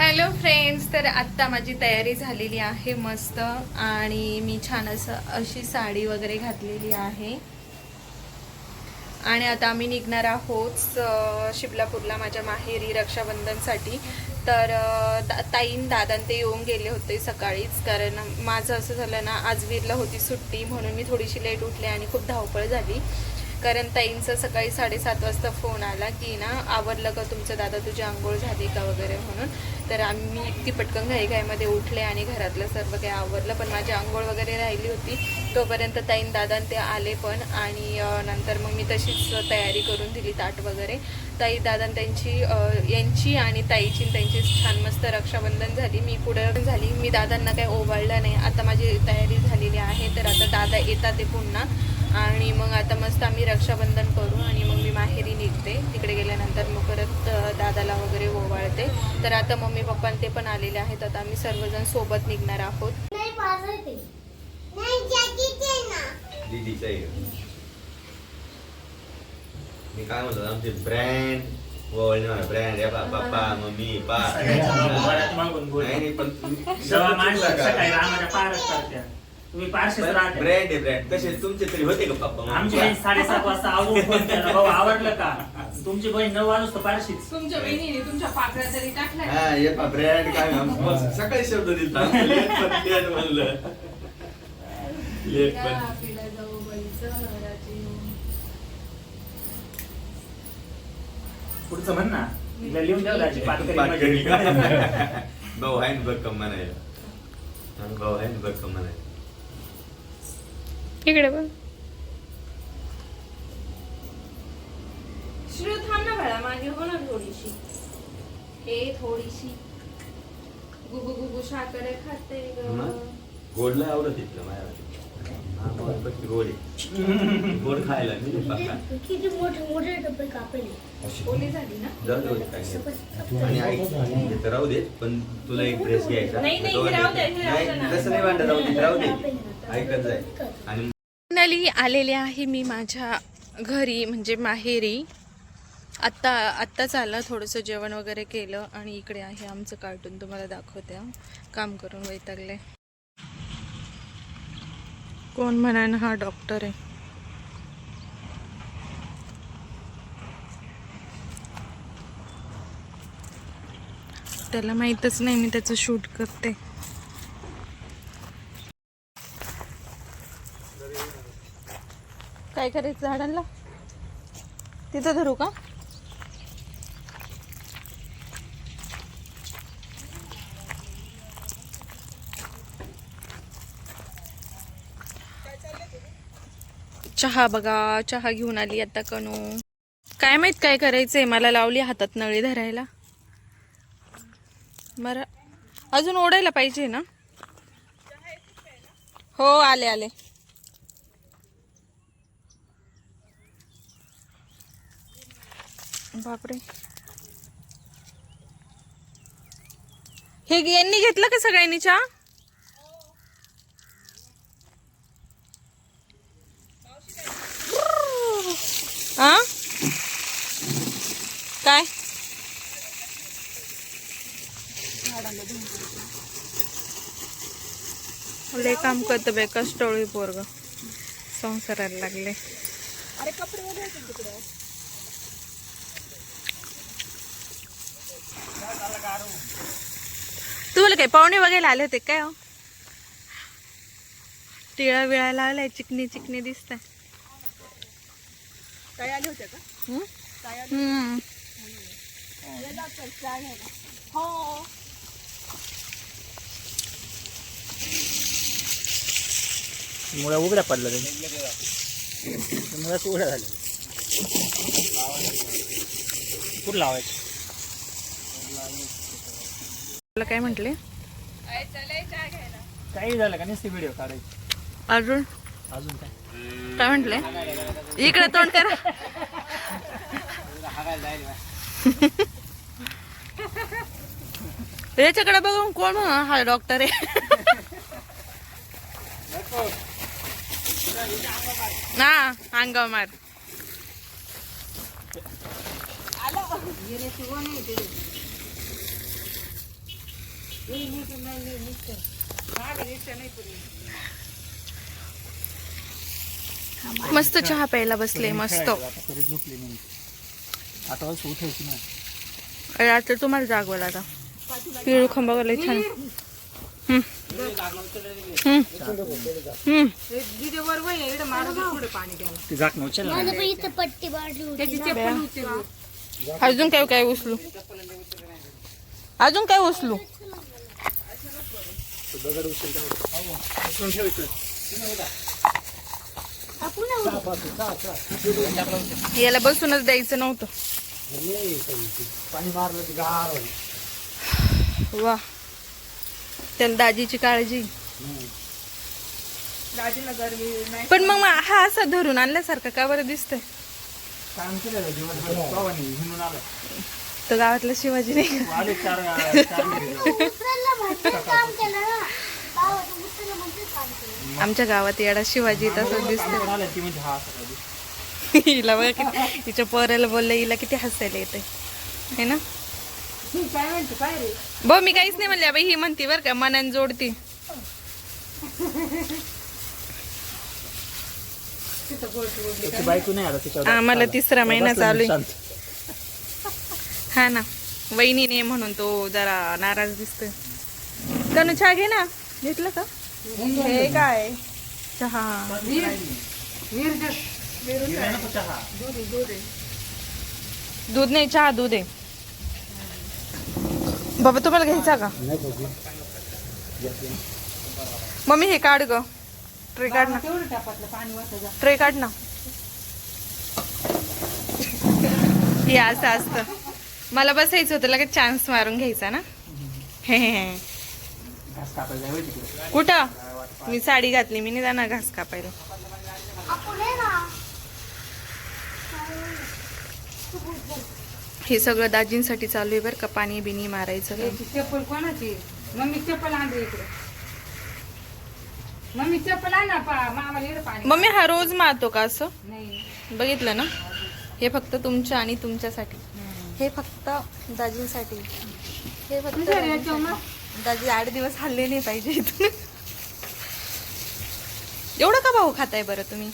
Hello friends तर आत्ता माझी तयारी झालेली आहे मस्त आणि मी छान असं अशी साडी वगैरे घातलेली आहे. आणि आता आम्ही निघणार आहोत शिबलापूरला माझ्या माहेरी रक्षाबंधनसाठी. तर ताईन दादान ते येऊन गेले होते सकाळीच. कारण माझं असं झालं ना आज वीरला होती सुट्टी म्हणून मी थोडीशी लेट उठले आणि खूप धावपळ झाली. कारण ताईंचा सकाळी साडेसात वाजता फोन आला की ना आवरलं का तुमचं? दादा तुझी आंघोळ झाली का वगैरे म्हणून. तर आम्ही इतकी पटकन घाईघाईमध्ये उठले आणि घरातलं सर्व काही आवरलं. पण माझी आंघोळ वगैरे राहिली होती. तोपर्यंत ताईन दादा ते आले पण आणि नंतर मग मी तशीच तयारी करून दिली ताट वगैरे. ताई दादा त्यांची यांची आणि ताईची आणि त्यांची छान मस्त रक्षाबंधन झाली. मी पुढं झाली. मी दादांना काही ओवाळलं नाही. आता माझी तयारी झालेली आहे. तर आता दादा येतात ते पुन्हा. आणि मग आता मस्त आम्ही रक्षाबंधन करू आणि मग मी माहेरी निघते. तिकडे गेल्यानंतर मग परत दादाला वगैरे ओवाळते. तर आता मम्मी पप्पा आणि ते पण आलेले आहेत. आता आम्ही सर्वजण सोबत निघणार आहोत. मी काय म्हणतो आमचे ब्रँड ब्रँड पप्पा मम्मी पा. तुम्ही पारशेच राहते. ब्रँड आहे ब्रँड कसे तुमचे तरी होते का पप्पा आमची बहीण साडेसात वाजता आवडून फोन केला भाऊ आवडलं का? तुमची बहीण नऊ वाजता पारशीच तुमच्या बहिणीने तुमच्या पाकळ्या तरी टाकल्या. हा ये पा ब्रँड काय मग सकाळी शब्द लेट पण म्हणलं. लेट पण. पुढचं म्हण ना. तिला लिहून. मध्ये. भाऊ आहे ना बघ कम म्हणायला? भाऊ आहे ना म्हणायला? इकडे बघ. श्रू थांब ना बाळा मागे हो ना थोडीशी. हे थोडीशी. साखर खाते ग? गोडला आवडत माझ्या हा, गोड आहे. गोड खायला मी किती मोठे मोठे डबे कापले ओली झाली ना? जाऊ दे काय. आणि आई राहू दे पण तुला एक ड्रेस घ्यायचा. नाही, नाही, हे राहू दे, हे राहू दे ना. नाही तसं नाही वाटत राहू दे. राहू दे ऐकत जाय आणि फायनली आलेले आहे मी माझ्या घरी म्हणजे माहेरी. आत्ता आत्ताच आलं थोडंसं जेवण वगैरे केलं आणि इकडे आहे आमचं कार्टून. तुम्हाला दाखवते काम करून वैतागले. कोण म्हणान हा डॉक्टर आहे. त्याला माहीतच नाही मी त्याचं शूट करते. काय करायचं झाडांना तिथं धरू का? चहा बघा चहा घेऊन आली आता कणू काय माहीत काय करायचंय? मला लावली हातात नळी धरायला. बरं. अजून ओढायला पाहिजे ना? हो आले आले. बापरे. हे यांनी घेतलं का सगळ्यांनी चहा? आ? काय? लय काम करतं बे कष्टोळी पोरग. संसाराला लागले. तुम्हाला काय पाहुणे बघायला आले होते काय हो? टिळा विळा लावलाय चिकनी चिकनी दिसत काय आले होते का? हम्म हो. मुळा उघड्या पडला मुळाच उघड्या झाल्या. कुठं लावायचं? मला काय म्हंटले? काही झालं का नुसती व्हिडिओ काढायची? अजून? अजून काय? काय म्हंटले? इकडे तोंड करा. याच्याकडे बघून कोण हा? हा डॉक्टर आहे. हा अंगावर मार. मस्त चहा प्यायला बसले मस्त. आता वाजता उठायची ना. रात्री तुम्हाला जागवला आता. पिळू खंबागला छान. हम्म. हम्म. हम्म. ते झाकणं उचल. अजून काय काय उचलू याला बसूनच द्यायचं नव्हतं. पाणी मारलं की गार. वा. त्याला दाजीची काळजी. पण मग हा असा धरून आणल्यासारखं का बरं दिसतंय? तर गावातला शिवाजी नाही आमच्या गावात येडा शिवाजी तसंच काम दिसतंय. करून आलं ती म्हणजे हा. हिला बघा किती तिच्या पोराला बोललं हिला किती हसायला येते है ना? ब मी काहीच नाही म्हणले. बाई ही म्हणती बरं का मनान जोडती. त्याची बायको नाही आला त्याच्यावर आम्हाला तिसरा महिना चालू. हा ना. वहिनी नाही म्हणून तो जरा नाराज दिसतोय. तनु चहा घे ना. घेतलं का? हे काय? चहा. दूध नाही चहा दूध आहे. बाबा तुम्हाला घ्यायचा का? मम्मी हे काढ ग. ट्रे काढ ना. ट्रे काढ ना. हे असं असतं. मला बसायचं होतं लगेच चान्स मारून घ्यायचा ना. हे हे. घास कापायला जायचं तिकडे. कुठं? मी साडी घातली मी नाही जाणार घास कापायला. हे सगळं दाजींसाठी चालू आहे बरं का पाणी बिनी मारायचं. याची चप्पल कोणाची? मम्मी चप्पल आण रे इकडे. मम्मी चप्पल आण ना पा मामाला इकडे पाणी. मम्मी हा रोज मारतो का असं? नाही. बघितलं ना? हे फक्त तुमच्या आणि तुमच्यासाठी. हे फक्त दाजींसाठी. हे फक्त तुझ्या याच्यावर दाजींसाठी. मग? दाजी आठ दिवस हल्ले नाही पाहिजे इथून. एवढं का भाऊ खाताय बरं तुम्ही?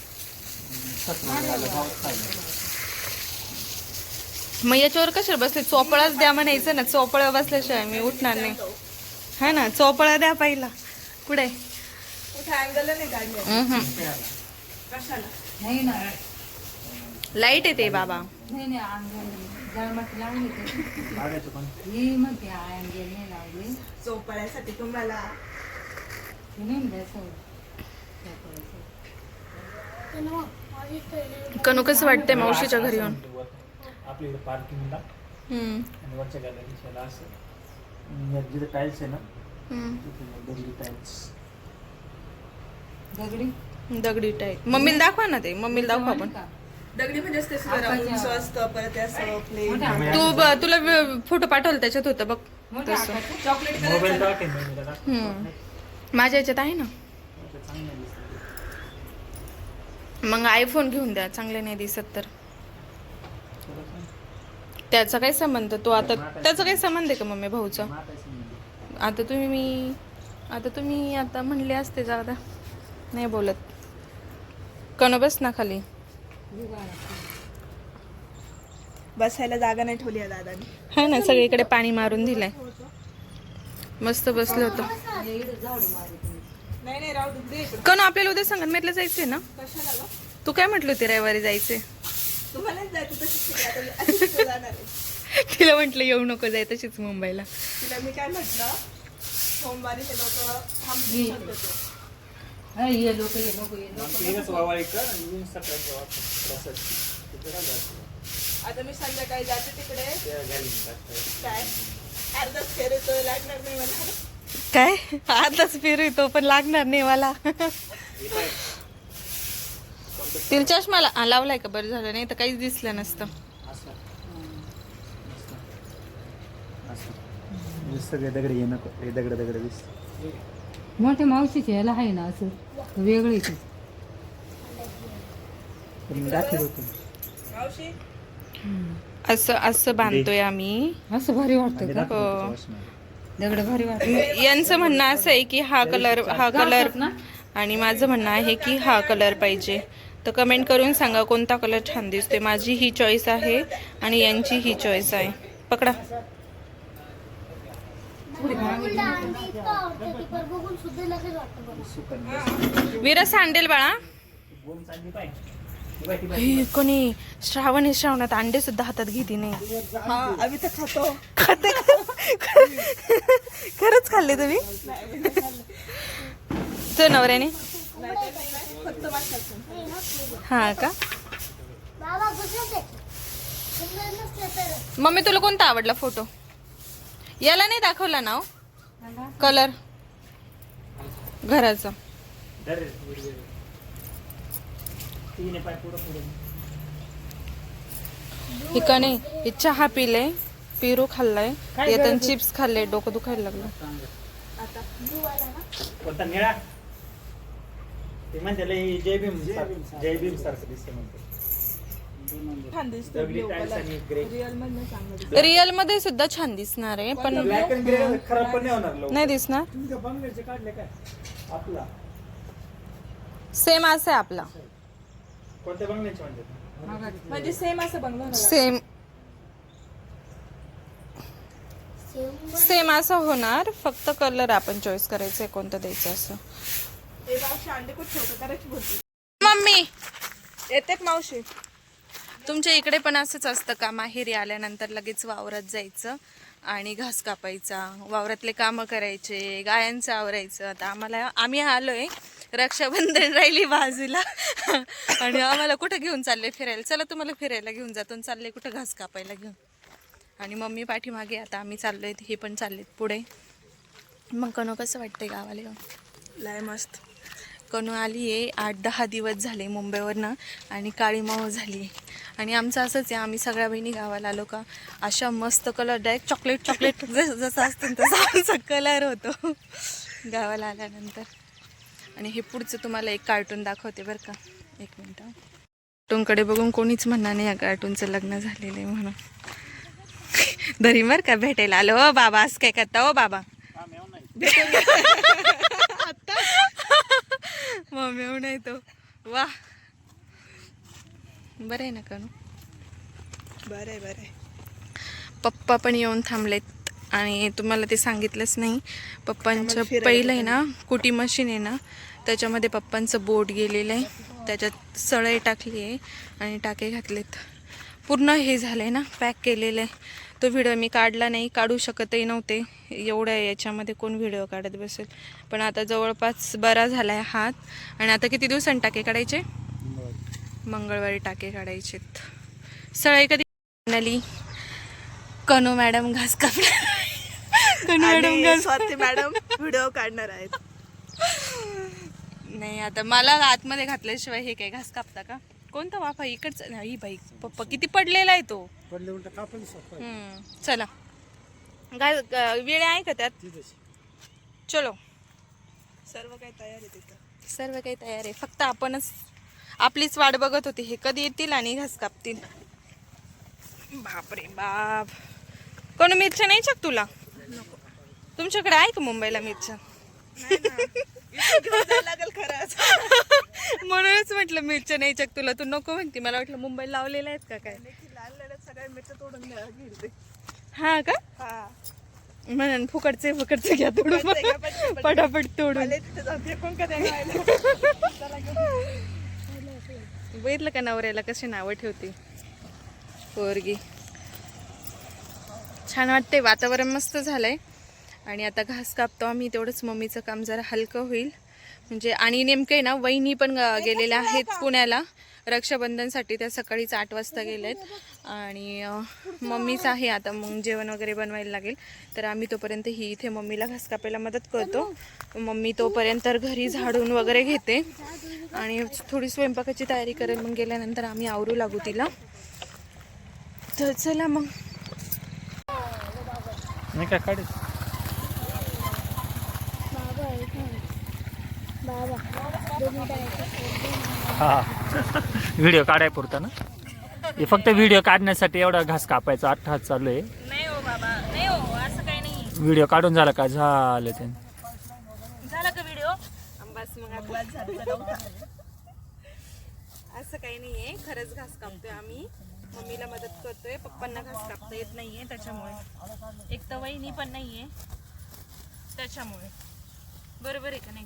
मग याच्यावर कशाला बसले? चोपळाच द्या म्हणायचं ना. चोपळा बसल्याशिवाय मी उठणार नाही. हा ना चोपळा द्या पहिला. ना लाइट येते बाबा. नाही. नाही लावली तुम्हाला नाही म्हणलं. पण मग कनु कसं वाटतंय मावशीच्या घरी येऊन? आपल्या पार्किंगला. हम्म, आणि वरच्या असं. जिथे टाईल्स आहे ना हम्म. तिथे दगडी टाईल्स दगडी? दगडी टाईप मम्मीला दाखवा ना ते. मम्मीला दाखवा आपण. का? दगडी म्हणजे असते जरा उंच असतं परत ते असं प्लेन तू ब- तुला फोटो पाठवला त्याच्यात होतं बघ. तसं. चॉकलेट मोबाईल कलर टाकेन मी त्याला. हम्म. माझ्या याच्यात आहे ना? ते चांगलं दिसतं. मग आयफोन घेऊन द्या चांगले नाही दिसत तर. त्याचा काय संबंध? तो आता त्याचा काय संबंध. आहे का मम्मी भाऊचा. आता तुम्ही मी आता तुम्ही आता म्हणले असते जाऊ द्या नाही बोलत. कण बस ना खाली. बसायला जागा नाही ठेवली आहे दादाने. हा ना सगळीकडे पाणी मारून दिलंय. मस्त बसलं होतं. कण आपल्याला उद्या संगमेरला जायचंय ना? तू काय म्हटली होती रविवारी जायचे तिला म्हटलं येऊ नको जाय तशीच मुंबईला. तिला मी काय म्हटलं सोमवारी हे लोक थांबतील शक्यतो. अय, ये लोक ये लोक ये लोक? आता मी संध्याकाळी जाते तिकडे. काय? अर्धाच फेर लागणार नाही मला. काय? आताच फिरू तो पण लागणार नाही मला. तिला चष्मा ला- हा, लावलाय का? बरं झालं नाही तर काहीच दिसलं नसतं. सगळे दगड ये नको हे दगड दगड दिस मोठ्या मावशीच्या याला आहे ना असं वेगळं आहे ते. असं असं बांधतोय आम्ही. असं भारी वाटतं आणि का? हो. दगड भारी वाटत. यांचं म्हणणं असं आहे की हा कलर हा कलर ना? आणि माझं म्हणणं आहे की हा कलर पाहिजे. तर कमेंट करून सांगा कोणता कलर छान दिसतोय. माझी ही चॉईस आहे आणि यांची ही चॉईस आहे. पकडा उलटा आणि इतकं आवडतं ते पण बघून सुद्धा लगेच वाटतं बघा. विरा सांडेल बाळा. कोणी श्रावण श्रावणात अंडे सुद्धा हातात घेते नाही. हा आम्ही तर खातो. खाते खरंच खाल्ले तुम्ही? तो नवऱ्याने? हा का? मम्मी तुला कोणता आवडला फोटो याला नाही दाखवला ना कलर घराचा. ठिकाणी हे चहा पिले पेरू खाल्लाय येताना चिप्स खाल्ले डोकं दुखायला लागलं. निळा? ते म्हणते लय जय भीम जय भीम सारखं दिसतं म्हणते. छान दिसतो दगडी आणि रिअल मधनं चांगलं दिसतं. रिअलमध्ये सुद्धा छान दिसणार आहे पण ब्लॅक अँड ग्रे खराब पण नाही होणार लवकर. नाही दिसणार. तुम्ही त्या बंगल्याचे काढले काय? आपला. सेम असं आहे आपला. कोणत्या बंगल्याचे म्हणते म्हणजे सेम असं बंगलो सेम सेम असं होणार. फक्त कलर आपण चॉईस करायचं आहे कोणतं द्यायचं असं. हे मावशी अंडे खूप ठेवतो करायची बोलते मम्मी! येते का मावशी. तुमच्या इकडे पण असंच असतं का? माहेरी आल्यानंतर लगेच वावरात जायचं आणि घास कापायचा वावरातले कामं करायचे गायांचं आवरायचं. आता आम्हाला आम्ही आलो आहे रक्षाबंधन राहिली बाजूला. आणि आम्हाला कुठं घेऊन चालले फिरायला? चला तुम्हाला फिरायला घेऊन जातो चालले कुठं घास कापायला घेऊन. आणि मम्मी पाठीमागे आता आम्ही चाललो आहेत हे पण चाललेत पुढे. मग कनो कसं वाटतंय गावाला लय मस्त. कणू आली आहे. आठ दहा दिवस झाले मुंबईवरनं आणि काळी माव झाली आहे. आणि आमचं असंच आहे आम्ही सगळ्या बहिणी गावाला आलो का अशा मस्त कलर डायरेक्ट चॉकलेट चॉकलेट जसं जसं असतं तसं आमचा कलर होतो. गावाला आल्यानंतर. आणि हे पुढचं तुम्हाला एक कार्टून दाखवते बरं का. एक मिनटं कार्टूनकडे बघून कोणीच म्हणणार नाही या कार्टूनचं लग्न झालेलं आहे म्हणून. दरी बरं का भेटायला आलो. बाबा असं काय करता? हो बाबा मम्मी येऊन येतो. वा. बरं आहे ना कणू बरं आहे बरं आहे. पप्पा पण येऊन थांबलेत आणि तुम्हाला ते सांगितलंच नाही. पप्पांचं पहिलं आहे ना कुटी मशीन आहे ना त्याच्यामध्ये पप्पांचं बोट गेलेलं आहे. त्याच्यात सळई टाकली आहे आणि टाके घातलेत. पूर्ण हे झालं आहे ना पॅक केलेलं आहे. तो व्हिडिओ मी काढला नाही काढू शकतही नव्हते. एवढ्या याच्यामध्ये कोण व्हिडिओ काढत बसेल? पण आता जवळपास बरा झाला आहे हात. आणि आता किती दिवसांनी टाके काढायचे? मंगळवारी टाके काढायचेत. सळई कधी आली कनो मॅडम घास कापणार कनो मॅडम घास स्वाती मॅडम व्हिडिओ काढणार आहेत. नाही आता मला आतमध्ये घातल्याशिवाय हे काय घास कापता का? कोणता वाफा? इकडचा नाही बाई पप्पा किती पडलेला आहे तो. हम्म, चला. ग- वेळ आहे का त्यात? चलो. सर्व काही तयार आहे तिथं. सर्व काही तयार आहे. फक्त आपणच आपलीच वाट बघत होती. हे कधी येतील आणि घास कापतील. बापरे बाप. कोण मिरच्या नाही चक तुला? तुमच्याकडे आहे का मुंबईला मिरच्या? लागेल खरंच. म्हणूनच म्हटलं मिरच्या नाही चक तुला तू नको म्हणते. मला वाटलं मुंबईला लावलेल्या आहेत का काय? सगळ्या मिरच्या तोडून द्या- घेईल ते. हा का? हा. म्हणून फुकटचे फुकटचे घ्या तोडून. पटपट. तोडून. बघितलं का नवऱ्याला कशी नावं ठेवते? पोरगी. छान वाटते वातावरण मस्त झालंय. आणि आता घास कापतो आम्ही तेवढंच मम्मीचं काम जरा हलकं होईल. म्हणजे आणि नेमकं आहे ना वहिनी पण गेलेल्या आहेत पुण्याला. रक्षाबंधनसाठी त्या सकाळीच आठ वाजता गेलेत. आणि मम्मीच आहे आता मग जेवण वगैरे बनवायला लागेल. तर आम्ही तोपर्यंत ही इथे मम्मीला घास कापायला मदत करतो. मम्मी तोपर्यंत घरी झाडून वगैरे घेते. आणि थोडी स्वयंपाकाची तयारी करेल. मग गेल्यानंतर आम्ही आवरू लागू तिला. तर चला मग नाही का काढ बाबा इथं. बाबा दोन्ही डायरेक्ट हा. व्हिडिओ काढाय पुरता ना? हे फक्त व्हिडिओ काढण्यासाठी एवढा घास कापायचा आठ हात चालू आहे. नाही हो बाबा नाही हो असं काही नाही. व्हिडिओ काढून झाला का? झालं ते. झाला का व्हिडिओ? बस मग असं काही नाहीये खरंच घास कापतोय आम्ही. मम्मीला मदत करतोय पप्पांना घास कापता येत नाहीये त्याच्यामुळे. एक तर वहिनी पण नाहीये त्याच्यामुळे. बरोबर आहे का नाही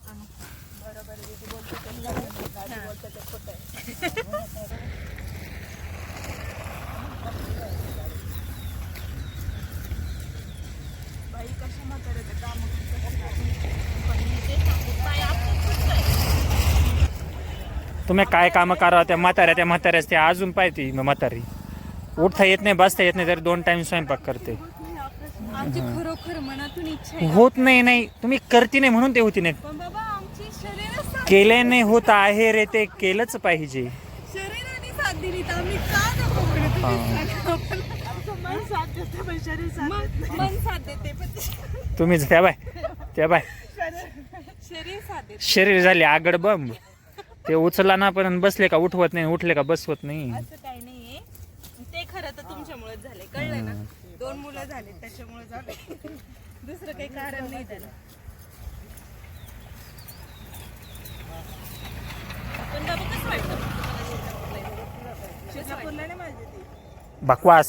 तुम्ही काय कामं करा त्या म्हाताऱ्या त्या म्हाताऱ्याच त्या अजून पाहिजे म्हातारी. उठता येत नाही बसता येत नाही तरी दोन टाइम स्वयंपाक करते. आमची खरोखर मनातून इच्छा आहे. होत नाही नाही. तुम्ही करती नाही म्हणून ते होती नाही. पण बाबा आमची शरीर केले नाही होत आहे रे ते केलंच पाहिजे. शरीराने साथ दिली तर आम्ही का नको म्हणू? तुम्हीच सांगा. मन साथ देते पण शरीर साथ मन मन साथ देते पण तुम्हीच त्या बाय त्या बाय. शरीर साथ देते. शरीर झाले आगड बंब ते उचला ना पण बसले का उठवत नाही उठले का बसवत नाही. असं काही नाहीये. ते खरं तर तुमच्यामुळेच झाले कळलं ना? दोन मुलं झाले त्याच्यामुळे झाले दुसरं काही कारण नाही त्याला पण बाबा कसं वाटतं मग तुम्हाला शेतातलं? शिरसापूरला नाही माझी ती बकवास.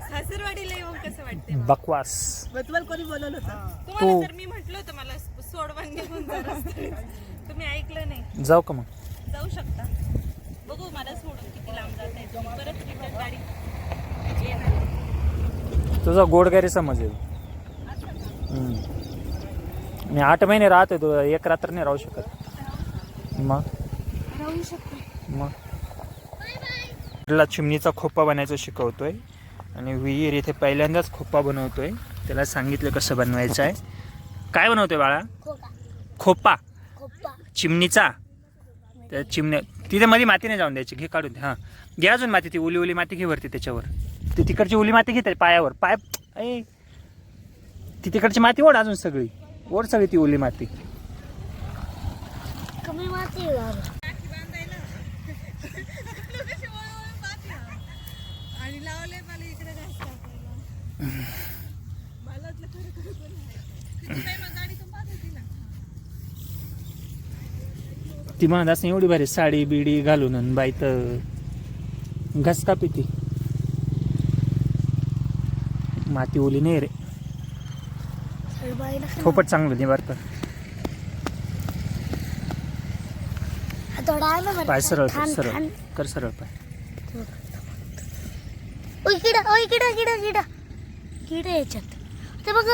सासरवाडीला येऊन कसं वाटते बकवास. तुम्हाला कोणी बोलवलं होतं? तुम्हाला तर मी म्हटलं होतं मला सोडवान घेऊन जा रस्त्याने. तुम्ही ऐकलं नाही. जाऊ का मग? जाऊ शकता. बघू मला सोडून किती लांब जात आहे परत रिटर्न गाडी येणार तुझा गोड गैरी समजेल हम्म. मी आठ महिने राहतोय तू एक रात्र नाही राहू शकत. मग? राहू शकतो. मग? चिमणीचा खोपा बनायचं शिकवतोय आणि विहीर इथे पहिल्यांदाच खोपा बनवतोय. त्याला सांगितलं कसं बनवायचं आहे. काय बनवतोय बाळा? खोपा. चिमणीचा. त्या चिमण्या तिथे मध्ये माती नाही जाऊन द्यायची घे काढून हां. घे अजून माती ती ओली ओली माती घे वरती त्याच्यावर. ती तिकडची ओली माती घे त्या पायावर. पाय ती तिकडची माती ओढ अजून सगळी. वर सगळी ती ओली माती. कमी माती ती एवढी भारी साडी बिडी घालून बाई तर घसका पिती माती ओली नाही रे. सरबाईला खा. थोपट चांगलं नाही बरं का थोडा आहे ना बरं. पाय सरळ कर सरळ. कर सरळ पाय. ओय किडा ओय किडा किडा किडा किडा याच्यात. ते बघ.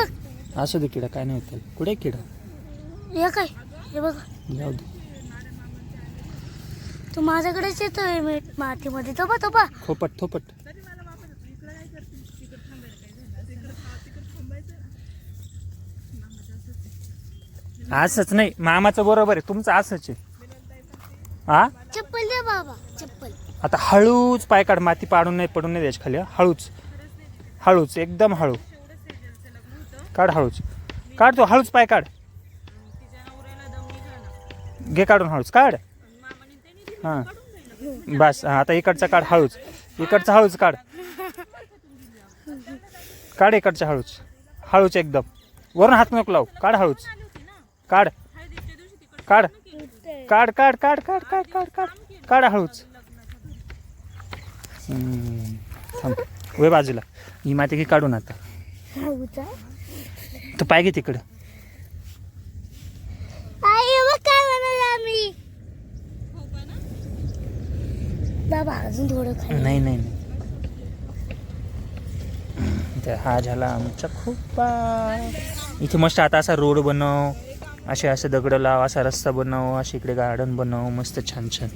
असू दे किडा काय नाही होत. कुठे किडा? हे काय? हे बघ. जाऊ दे. तू माझ्याकडेच येतोय मी मातीमध्ये. तो बा खोपट थोपट. असंच नाही. मामाचं बरोबर आहे. तुमचं असंच आहे. हा चप्पल दे बाबा चप्पल. आता हळूच पाय काढ. माती पाडून नाही पडून नाही द्यायची खाली हा. हळूच. हळूच. एकदम हळू. काढ हळूच. काढ तो. हळूच पाय काढ. घे काढून हळूच. काढ. हां. बस. हा, आता इकडचा काढ हळूच. इकडचा हळूच काढ. काढ इकडचा हळूच. हळूच एकदम. वरून हात नको लावू. काढ हळूच. काढ. काढ. काढ काढ काढ काढ काढ काढ काढ. काढ हळूच. थांब. वय बाजूला. ही माती घे काढून आता तू पाय घे तिकडं. नाही नाही नाही. तर हा झाला आमचा खोपा इथे मस्त आता असा रोड बनव. असे असे दगड लाव असा रस्ता बनव असे इकडे गार्डन बनव मस्त छान छान.